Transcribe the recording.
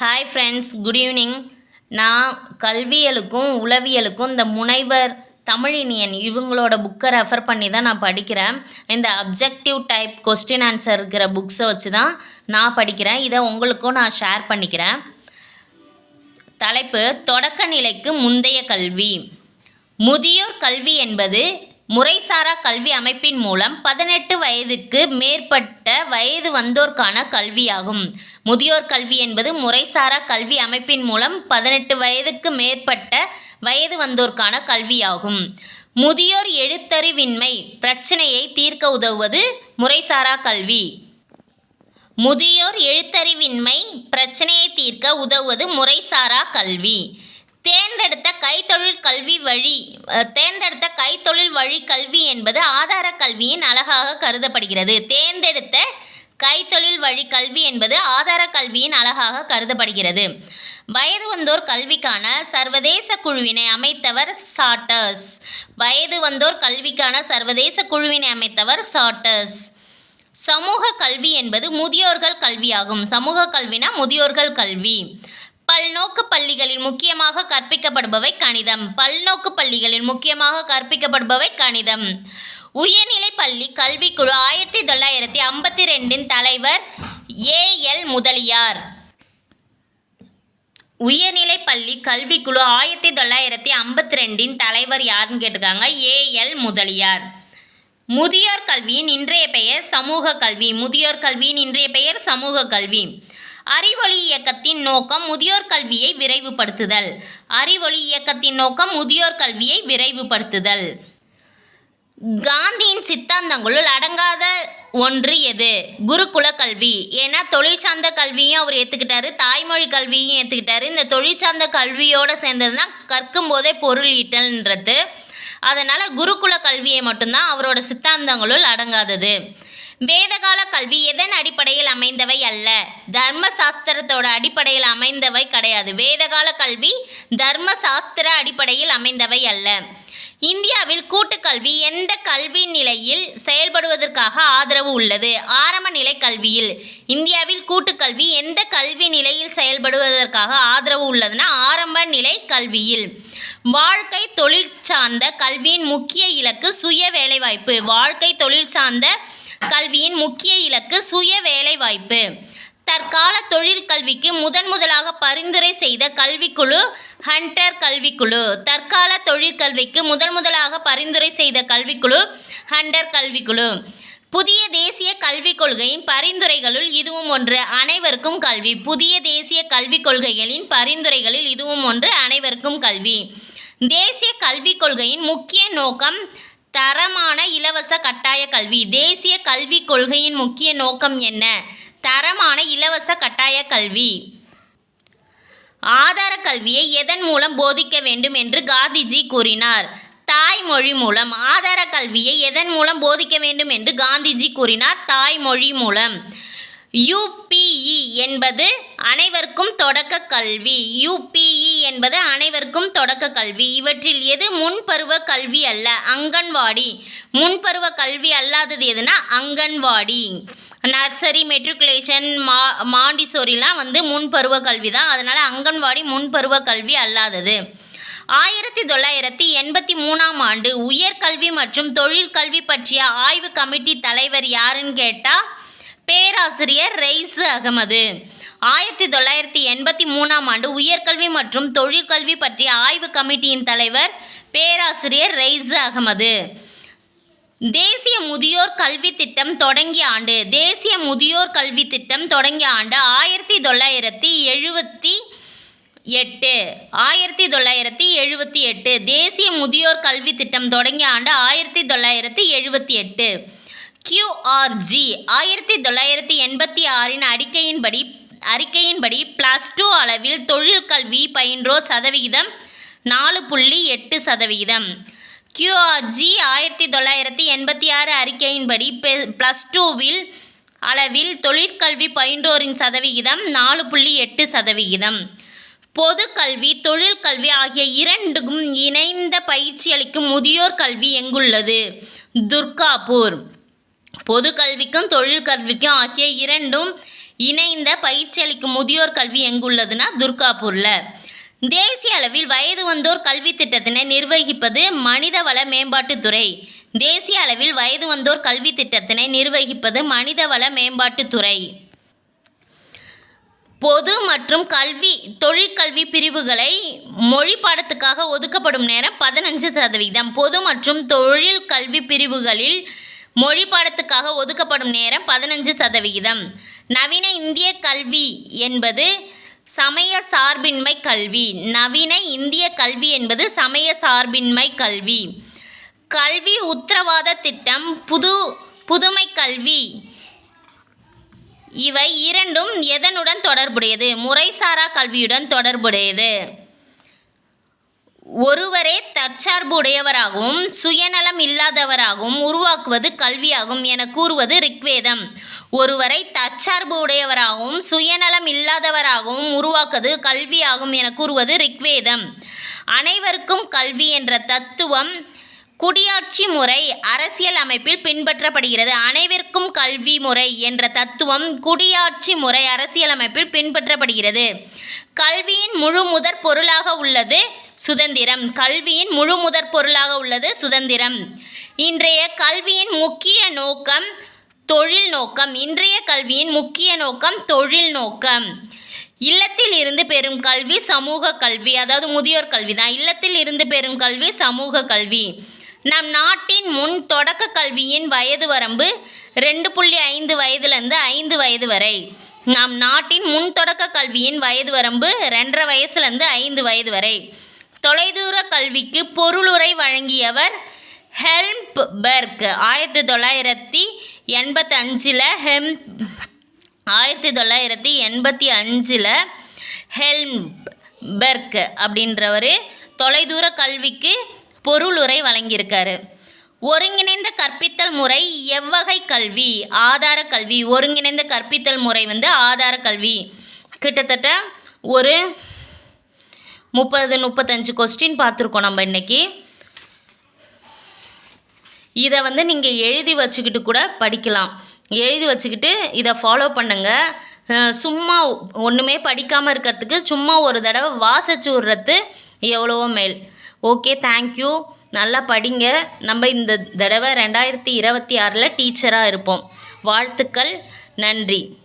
Hi friends good evening நான் கல்வியலுக்கும் உளவியலுக்கும் இந்த முனைவர் தமிழினியன் இவங்களோட புக்கை ரெஃபர் பண்ணி தான் நான் படிக்கிறேன். இந்த அப்ஜெக்டிவ் டைப் கொஸ்டின் ஆன்சர் இருக்கிற புக்ஸை வச்சு தான் நான் படிக்கிறேன். இதை உங்களுக்கும் நான் ஷேர் பண்ணிக்கிறேன். தலைப்பு தொடக்க நிலைக்கு முந்தைய கல்வி. முதியோர் கல்வி என்பது முறைசாரா கல்வி அமைப்பின் மூலம் பதினெட்டு வயதுக்கு மேற்பட்ட வயது வந்தோர்க்கான கல்வியாகும். முதியோர் கல்வி என்பது முறைசாரா கல்வி அமைப்பின் மூலம் பதினெட்டு வயதுக்கு மேற்பட்ட வயது வந்தோர்க்கான கல்வியாகும். முதியோர் எழுத்தறிவின்மை பிரச்சனையை தீர்க்க உதவுவது முறைசாரா கல்வி. முதியோர் எழுத்தறிவின்மை பிரச்சனையை தீர்க்க உதவுவது முறைசாரா கல்வி. தேர்ந்தெடுத்த கைத்தொழில் கல்வி வழி தேர்ந்தெடுத்த கைத்தொழில் வழி கல்வி என்பது ஆதார கல்வியின் அழகாக கருதப்படுகிறது. தேர்ந்தெடுத்த கைத்தொழில் வழி கல்வி என்பது ஆதார கல்வியின் அழகாக கருதப்படுகிறது. வயது வந்தோர் கல்விக்கான சர்வதேச குழுவினை அமைத்தவர் சாட்டர்ஸ். வயது வந்தோர் கல்விக்கான சர்வதேச குழுவினை அமைத்தவர் சாட்டர்ஸ். சமூக கல்வி என்பது முதியோர்கள் கல்வியாகும். சமூக கல்வினா முதியோர்கள் கல்வி. பல்நோக்கு பள்ளிகளில் முக்கியமாக கற்பிக்கப்படுபவை கணிதம். பல்நோக்கு பள்ளிகளில் முக்கியமாக கற்பிக்கப்படுபவை கணிதம். உயர்நிலை பள்ளி கல்விக்குழு ஆயிரத்தி தொள்ளாயிரத்தி ஐம்பத்தி ரெண்டின் தலைவர் ஏ. எல். முதலியார். உயர்நிலை பள்ளி கல்விக்குழு ஆயிரத்தி தொள்ளாயிரத்தி ஐம்பத்தி ரெண்டின் தலைவர் யாருன்னு கேட்டிருக்காங்க? ஏ. எல். முதலியார். முதியோர் கல்வியின் இன்றைய பெயர் சமூக கல்வி. முதியோர் கல்வியின் இன்றைய பெயர் சமூக கல்வி. அறிவொளி இயக்கத்தின் நோக்கம் முதியோர் கல்வியை விரைவுபடுத்துதல். அறிவொளி இயக்கத்தின் நோக்கம் முதியோர் கல்வியை விரைவுபடுத்துதல். காந்தியின் சித்தாந்தங்களுள் அடங்காத ஒன்று எது? குருகுல கல்வி. ஏன்னா தொழில் சார்ந்த கல்வியும் அவர் ஏற்றுக்கிட்டாரு தாய்மொழி கல்வியும் ஏற்றுக்கிட்டாரு இந்த தொழில் சார்ந்த கல்வியோடு சேர்ந்தது தான் கற்கும் போதே பொருள் ஈட்டல்ன்றது. அதனால் குருகுல கல்வியை மட்டும்தான் அவரோட சித்தாந்தங்களுள் அடங்காதது. வேதகால கல்வி எதன் அடிப்படையில் அமைந்தவை அல்ல? தர்ம சாஸ்திரத்தோட அடிப்படையில் அமைந்தவை கிடையாது. வேதகால கல்வி தர்ம சாஸ்திர அடிப்படையில் அமைந்தவை அல்ல. இந்தியாவில் கூட்டுக்கல்வி எந்த கல்வி நிலையில் செயல்படுவதற்காக ஆதரவு உள்ளது? ஆரம்ப நிலை கல்வியில். இந்தியாவில் கூட்டுக்கல்வி எந்த கல்வி நிலையில் செயல்படுவதற்காக ஆதரவு உள்ளதுன்னா ஆரம்ப நிலை கல்வியில். வாழ்க்கை தொழில் சார்ந்த கல்வியின் முக்கிய இலக்கு சுய வேலைவாய்ப்பு. வாழ்க்கை தொழில் சார்ந்த கல்வியின் முக்கிய இலக்கு சுய வேலைவாய்ப்பு. தற்கால தொழில் கல்விக்கு முதன் முதலாக பரிந்துரை செய்த கல்விக்குழு ஹண்டர் கல்விக்குழு. தற்கால தொழிற்கல்விக்கு முதன் முதலாக பரிந்துரை செய்த கல்விக்குழு ஹண்டர் கல்விக்குழு. புதிய தேசிய கல்விக் கொள்கையின் பரிந்துரைகளுள் இதுவும் ஒன்று. அனைவருக்கும் கல்வி. புதிய தேசிய கல்விக் கொள்கைகளின் பரிந்துரைகளில் இதுவும் ஒன்று. அனைவருக்கும் கல்வி. தேசிய கல்விக் கொள்கையின் முக்கிய நோக்கம் தரமான இலவச கட்டாய கல்வி. தேசிய கல்விக் கொள்கையின் முக்கிய நோக்கம் என்ன? தரமான இலவச கட்டாய கல்வி. ஆதார கல்வியை எதன் மூலம் போதிக்க வேண்டும் என்று காந்திஜி கூறினார். தாய்மொழி மூலம். ஆதார கல்வியை எதன் மூலம் போதிக்க வேண்டும் என்று காந்திஜி கூறினார். தாய்மொழி மூலம். யுபிஇ என்பது அனைவருக்கும் தொடக்க கல்வி. யுபிஇ என்பது அனைவருக்கும் தொடக்க கல்வி. இவற்றில் எது முன்பருவ கல்வி அல்ல? அங்கன்வாடி. முன்பருவ கல்வி அல்லாதது எதுனா அங்கன்வாடி. நர்சரி மெட்ரிகுலேஷன் மா மாண்டிசோரிலாம் வந்து முன்பருவ கல்வி தான் அதனால் அங்கன்வாடி முன்பருவ கல்வி அல்லாதது. ஆயிரத்தி தொள்ளாயிரத்தி எண்பத்தி மூணாம் ஆண்டு உயர்கல்வி மற்றும் தொழிற்கல்வி பற்றிய ஆய்வு கமிட்டி தலைவர் யாருன்னு கேட்டால் பேராசிரியர் ரெய்ஸ் அகமது. ஆயிரத்தி தொள்ளாயிரத்தி எண்பத்தி மூணாம் ஆண்டு உயர்கல்வி மற்றும் தொழிற்கல்வி பற்றிய ஆய்வு கமிட்டியின் தலைவர் பேராசிரியர் ரெய்ஸ் அகமது. தேசிய முதியோர் கல்வி திட்டம் தொடங்கிய ஆண்டு தேசிய முதியோர் கல்வி திட்டம் தொடங்கிய ஆண்டு ஆயிரத்தி தொள்ளாயிரத்தி எழுபத்தி எட்டு ஆயிரத்தி தொள்ளாயிரத்தி எழுபத்தி எட்டு தேசிய முதியோர் கல்வி திட்டம் தொடங்கிய ஆண்டு ஆயிரத்தி தொள்ளாயிரத்தி எழுபத்தி எட்டு. கியூஆர்ஜி ஆயிரத்தி தொள்ளாயிரத்தி எண்பத்தி ஆறின் அறிக்கையின்படி அறிக்கையின்படி ப்ளஸ் டூ அளவில் தொழில் கல்வி பயின்றோர் சதவிகிதம் நாலு புள்ளி எட்டு சதவிகிதம். கியூஆர்ஜி ஆயிரத்தி தொள்ளாயிரத்தி எண்பத்தி ஆறு அறிக்கையின்படி ப்ளஸ் டூவில் அளவில் தொழிற்கல்வி பயின்றோரின் சதவிகிதம் நாலு புள்ளி எட்டு சதவிகிதம். பொது கல்வி தொழில் கல்வி ஆகிய இரண்டுக்கும் இணைந்த பயிற்சி அளிக்கும் முதியோர் கல்வி எங்குள்ளது? துர்காப்பூர். பொது கல்விக்கும் தொழில் கல்விக்கும் ஆகிய இரண்டும் இணைந்த பயிற்சி அளிக்கும் முதியோர் கல்வி எங்குள்ளதுன்னா துர்காப்பூரில் தேசிய அளவில் வயது வந்தோர் கல்வி திட்டத்தினை நிர்வகிப்பது மனிதவள மேம்பாட்டுத்துறை தேசிய அளவில் வயது வந்தோர் கல்வி திட்டத்தினை நிர்வகிப்பது மனிதவள மேம்பாட்டுத்துறை பொது மற்றும் கல்வி தொழிற்கல்வி பிரிவுகளை மொழி பாடத்துக்காக ஒதுக்கப்படும் நேரம் பதினஞ்சு சதவீதம். பொது மற்றும் தொழில் கல்வி பிரிவுகளில் மொழி பாடத்துக்காக ஒதுக்கப்படும் நேரம் பதினஞ்சு சதவிகிதம் நவீன இந்திய கல்வி என்பது சமய சார்பின்மை கல்வி. நவீன இந்திய கல்வி என்பது சமய சார்பின்மை கல்வி. கல்வி உத்தரவாத திட்டம் புது புதுமை கல்வி. இவை இரண்டும் எதனுடன் தொடர்புடையது? முறைசாரா கல்வியுடன் தொடர்புடையது. ஒருவரே தற்சார்பு உடையவராகவும் சுயநலம் இல்லாதவராகவும் உருவாக்குவது கல்வியாகும் என கூறுவது ரிக்வேதம். ஒருவரை தற்சார்பு உடையவராகவும் சுயநலம் இல்லாதவராகவும் உருவாக்குவது கல்வியாகும் என கூறுவது ரிக்வேதம். அனைவருக்கும் கல்வி என்ற தத்துவம் குடியாட்சி முறை அரசியல் அமைப்பில் பின்பற்றப்படுகிறது. அனைவருக்கும் கல்வி முறை என்ற தத்துவம் குடியாட்சி முறை அரசியல் அமைப்பில் பின்பற்றப்படுகிறது. கல்வியின் முழு முதற் பொருளாக உள்ளது சுதந்திரம். கல்வியின் முழு முதற் பொருளாக உள்ளது சுதந்திரம். இன்றைய கல்வியின் முக்கிய நோக்கம் தொழில் நோக்கம் இன்றைய கல்வியின் முக்கிய நோக்கம் தொழில் நோக்கம் இல்லத்தில் இருந்து பெறும் கல்வி சமூக கல்வி அதாவது முதியோர் கல்வி தான். இல்லத்தில் இருந்து பெறும் கல்வி சமூக கல்வி. நம் நாட்டின் முன் தொடக்க கல்வியின் வயது வரம்பு ரெண்டு புள்ளி ஐந்து வயதுலேருந்து ஐந்து வயது வரை. நம் நாட்டின் முன் தொடக்க கல்வியின் வயது வரம்பு ரெண்டரை வயசுலேருந்து ஐந்து வயது வரை. தொலைதூர கல்விக்கு பொருளுரை வழங்கியவர் ஹெல்ப் பெர்க் ஆயிரத்தி தொள்ளாயிரத்தி எண்பத்தஞ்சில் ஹெம் ஆயிரத்தி தொள்ளாயிரத்தி எண்பத்தி அஞ்சில் ஹெல்ம் பெர்க் அப்படின்றவர் தொலைதூர கல்விக்கு பொருளுரை வழங்கியிருக்காரு. ஒருங்கிணைந்த கற்பித்தல் முறை எவ்வகை கல்வி ஆதார கல்வி. ஒருங்கிணைந்த கற்பித்தல் முறை வந்து ஆதார கல்வி. கிட்டத்தட்ட ஒரு முப்பது முப்பத்தஞ்சு கொஸ்டின் பார்த்துருக்கோம் நம்ம இன்றைக்கி இதை வந்து நீங்கள் எழுதி வச்சுக்கிட்டு கூட படிக்கலாம். எழுதி வச்சுக்கிட்டு இதை ஃபாலோ பண்ணுங்கள் சும்மா ஒன்றுமே படிக்காமல் இருக்கிறதுக்கு சும்மா ஒரு தடவை வாசிச்சு விட்றது எவ்வளவோ மேல். ஓகே தேங்க்யூ நல்லா படிங்க. நம்ம இந்த தடவை ரெண்டாயிரத்தி இருபத்தி ஆறில் டீச்சராக இருப்போம். வாழ்த்துக்கள். நன்றி.